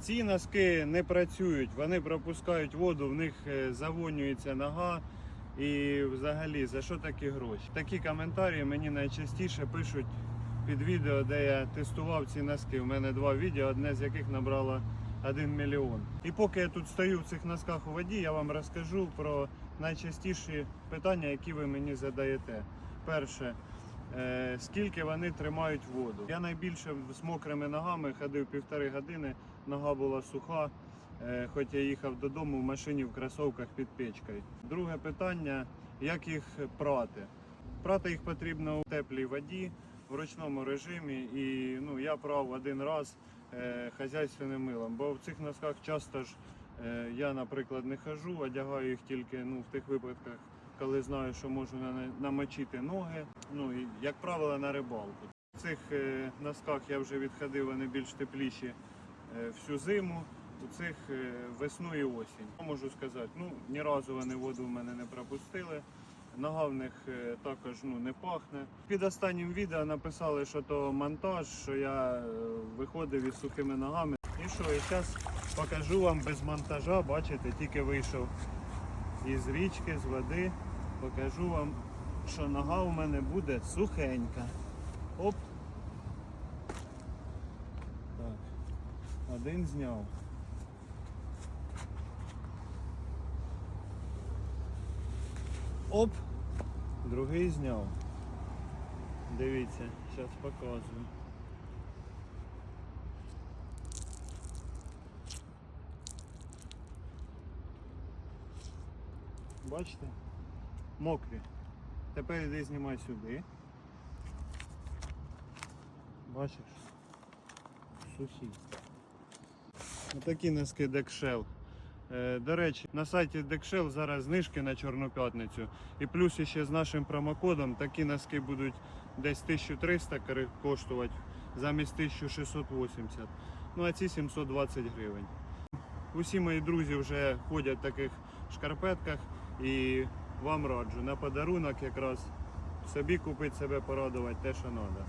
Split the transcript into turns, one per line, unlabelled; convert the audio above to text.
Ці носки не працюють, вони пропускають воду, в них е, завонюється нога. І взагалі за що такі гроші? Такі коментарі мені найчастіше пишуть під відео, де я тестував ці носки. У мене два відео, одне з яких набрало 1 мільйон. І поки я тут стою в цих носках у воді, я вам розкажу про найчастіші питання, які ви мені задаєте. Перше, скільки вони тримають воду. Я найбільше з мокрими ногами ходив півтори години, нога була суха. Е, Хоч я їхав додому в машині в кросовках під печкою. Друге питання: як їх прати? Прати їх потрібно у теплій воді в ручному режимі. І ну, я прав один раз е, хазяйственним милом, бо в цих носках часто ж е, я, наприклад, не хожу, одягаю їх тільки ну, в тих випадках, коли знаю, що можу намочити ноги. Ну і як правило на рибалку. В цих е, носках я вже відходив, вони більш тепліші е, всю зиму. У цих е, весну і осінь. Можу сказати, ну ні разу вони воду в мене не пропустили. Нога в них також ну, не пахне. Під останнім відео написали, що то монтаж, що я виходив із сухими ногами. І що, і зараз покажу вам без монтажа, бачите, тільки вийшов із річки, з води. Покажу вам, що нога у мене буде сухенька. Оп. Так. Один зняв. Оп! Другий зняв. Дивіться, зараз показую. Бачите? Мокрі. Тепер іди знімай сюди. Бачиш? Сухі. Отакі носки Декшел. До речі, на сайті Декшел зараз знижки на Чорну п'ятницю. І плюс ще з нашим промокодом такі носки будуть десь 1300 коштувати замість 1680. Ну а ці 720 гривень. Усі мої друзі вже ходять в таких шкарпетках і вам раджу на подарунок якраз собі купити себе порадувати те, що треба.